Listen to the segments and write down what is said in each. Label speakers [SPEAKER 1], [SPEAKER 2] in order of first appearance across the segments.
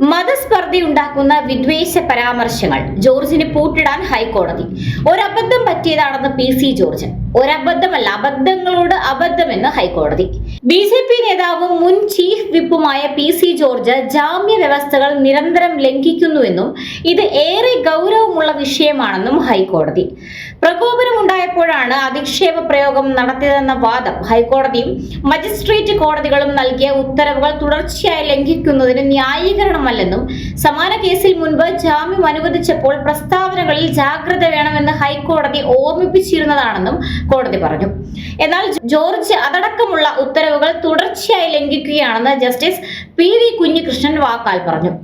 [SPEAKER 1] മതസ്പർദ്ധയുണ്ടാക്കുന്ന വിദ്വേഷ പരാമർശങ്ങൾ ജോർജിന് പൂട്ടിടാൻ ഹൈക്കോടതി. ഒരബദ്ധം പറ്റിയതാണെന്ന് പി സി ജോർജ് ഒരബദ്ധമല്ല അബദ്ധങ്ങളോട് അബദ്ധമെന്ന് ഹൈക്കോടതി. ബി ജെ പി നേതാവും മുൻ ചീഫ് വിപ്പുമായ പി സി ജോർജ് ജാമ്യ വ്യവസ്ഥകൾ നിരന്തരം ലംഘിക്കുന്നുവെന്നും ഇത് ഏറെ ഗൗരവമുള്ള വിഷയമാണെന്നും ഹൈക്കോടതി. പ്രകോപനമുണ്ടായപ്പോഴാണ് അധിക്ഷേപ പ്രയോഗം നടത്തിയതെന്ന വാദം ഹൈക്കോടതിയും മജിസ്ട്രേറ്റ് കോടതികളും നൽകിയ ഉത്തരവുകൾ തുടർച്ചയായി ലംഘിക്കുന്നതിന് ന്യായീകരണമല്ലെന്നും സമാന കേസിൽ മുൻപ് ജാമ്യം അനുവദിച്ചപ്പോൾ പ്രസ്താവനകളിൽ ജാഗ്രത വേണമെന്ന് ഹൈക്കോടതി ഓർമ്മിപ്പിച്ചിരുന്നതാണെന്നും കോടതി പറഞ്ഞു. എന്നാൽ ജോർജ് അതടക്കമുള്ള ഉത്തരവുകൾ തുടർച്ചയായി ലംഘിക്കുകയാണെന്ന് ജസ്റ്റിസ് പി വി കുഞ്ഞികൃഷ്ണൻ വാക്കാൽ പറഞ്ഞു.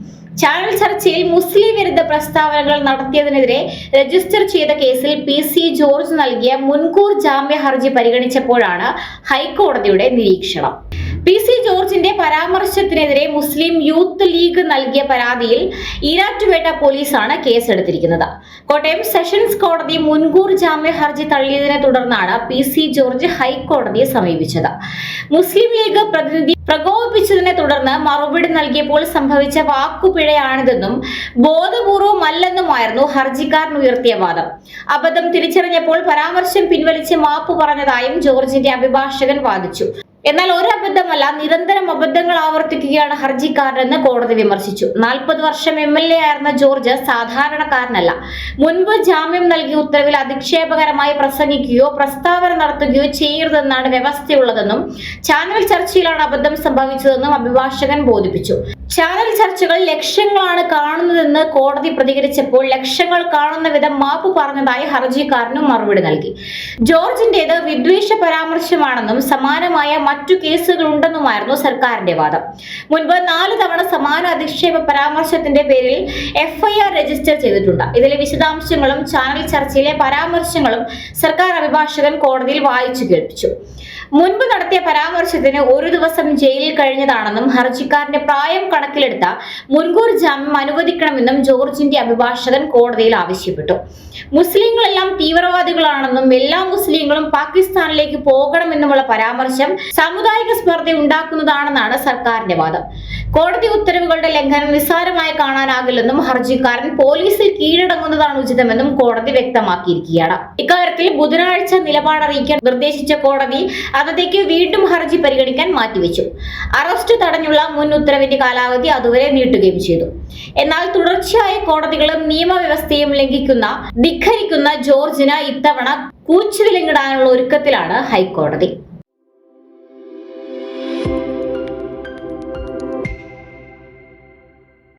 [SPEAKER 1] ചാനൽ ചർച്ചയിൽ മുസ്ലിം വിരുദ്ധ പ്രസ്താവനകൾ നടത്തിയതിനെതിരെ രജിസ്റ്റർ ചെയ്ത കേസിൽ പി സി ജോർജ് നൽകിയ മുൻകൂർ ജാമ്യ ഹർജി പരിഗണിച്ചപ്പോഴാണ് ഹൈക്കോടതിയുടെ നിരീക്ഷണം. പി സി ജോർജിന്റെ പരാമർശത്തിനെതിരെ മുസ്ലിം യൂത്ത് ലീഗ് നൽകിയ പരാതിയിൽ ഈരാറ്റുപേട്ട പോലീസാണ് കേസെടുത്തിരിക്കുന്നത്. കോട്ടയം സെഷൻസ് കോടതി മുൻകൂർ ജാമ്യ ഹർജി തള്ളിയതിനെ തുടർന്നാണ് പി സി ജോർജ് ഹൈക്കോടതിയെ സമീപിച്ചത്. മുസ്ലിം ലീഗ് പ്രതിനിധി പ്രകോപിപ്പിച്ചതിനെ തുടർന്ന് മറുപടി നൽകിയപ്പോൾ സംഭവിച്ച വാക്കുപിഴയാണിതെന്നും ബോധപൂർവമല്ലെന്നുമായിരുന്നു ഹർജിക്കാരൻ ഉയർത്തിയ വാദം. അബദ്ധം തിരിച്ചറിഞ്ഞപ്പോൾ പരാമർശം പിൻവലിച്ച് മാപ്പ് പറഞ്ഞതായും ജോർജിന്റെ അഭിഭാഷകൻ വാദിച്ചു. എന്നാൽ ഒരു അബദ്ധമല്ല നിരന്തരം അബദ്ധങ്ങൾ ആവർത്തിക്കുകയാണ് ഹർജിക്കാരനെന്ന് കോടതി വിമർശിച്ചു. നാൽപ്പത് വർഷം എം എൽ എ ആയിരുന്ന ജോർജ് സാധാരണക്കാരനല്ല. മുൻപ് ജാമ്യം നൽകിയ ഉത്തരവിൽ അധിക്ഷേപകരമായി പ്രസംഗിക്കുകയോ പ്രസ്താവന നടത്തുകയോ ചെയ്യരുതെന്നാണ് വ്യവസ്ഥയുള്ളതെന്നും ചാനൽ ചർച്ചയിലാണ് അബദ്ധം സംഭവിച്ചതെന്നും അഭിഭാഷകൻ ബോധിപ്പിച്ചു. ചാനൽ ചർച്ചകൾ ലക്ഷങ്ങളാണ് കാണുന്നതെന്ന് കോടതി പ്രതികരിച്ചപ്പോൾ ലക്ഷങ്ങൾ കാണുന്ന വിധം മാപ്പ് പറഞ്ഞതായി ഹർജിക്കാരനും മറുപടി നൽകി. ജോർജിന്റേത് വിദ്വേഷ പരാമർശമാണെന്നും സമാനമായ മറ്റു കേസുകൾ ഉണ്ടെന്നുമായിരുന്നു സർക്കാരിന്റെ വാദം. മുൻപ് നാല് തവണ സമാന അധിക്ഷേപ പരാമർശത്തിന്റെ പേരിൽ എഫ്ഐആർ രജിസ്റ്റർ ചെയ്തിട്ടുണ്ട്. ഇതിലെ വിശദാംശങ്ങളും ചാനൽ ചർച്ചയിലെ പരാമർശങ്ങളും സർക്കാർ അഭിഭാഷകൻ കോടതിയിൽ വായിച്ചു കേൾപ്പിച്ചു. മുൻപ് നടത്തിയ പരാമർശത്തിന് ഒരു ദിവസം ജയിലിൽ കഴിഞ്ഞതാണെന്നും ഹർജിക്കാരന്റെ പ്രായം കണക്കിലെടുത്ത മുൻകൂർ ജാമ്യം അനുവദിക്കണമെന്നും ജോർജിന്റെ അഭിഭാഷകൻ കോടതിയിൽ ആവശ്യപ്പെട്ടു. മുസ്ലിങ്ങളെല്ലാം തീവ്രവാദികളാണെന്നും എല്ലാ മുസ്ലിങ്ങളും പാകിസ്ഥാനിലേക്ക് പോകണമെന്നുമുള്ള പരാമർശം സാമുദായിക സ്പർദ്ധ ഉണ്ടാക്കുന്നതാണെന്നാണ് സർക്കാരിന്റെ വാദം. കോടതി ഉത്തരവുകളുടെ ലംഘനം നിസ്സാരമായി കാണാനാകില്ലെന്നും ഹർജിക്കാരൻ പോലീസിൽ കീഴടങ്ങുന്നതാണ് ഉചിതമെന്നും കോടതി വ്യക്തമാക്കിയിരിക്കുകയാണ്. ഇക്കാര്യത്തിൽ ബുധനാഴ്ച നിലപാടറിയിക്കാൻ നിർദ്ദേശിച്ച കോടതി അതേക്ക് വീണ്ടും ഹർജി പരിഗണിക്കാൻ മാറ്റിവെച്ചു. അറസ്റ്റ് തടഞ്ഞുള്ള മുൻ ഉത്തരവിന്റെ കാലാവധി അതുവരെ നീട്ടുകയും ചെയ്തു. എന്നാൽ തുടർച്ചയായ കോടതികളും നിയമവ്യവസ്ഥയും ലംഘിക്കുന്ന ധിഖരിക്കുന്ന ജോർജിന് ഇത്തവണ കൂച്ചുവിലങ്ങിടാനുള്ള ഒരുക്കത്തിലാണ് ഹൈക്കോടതി.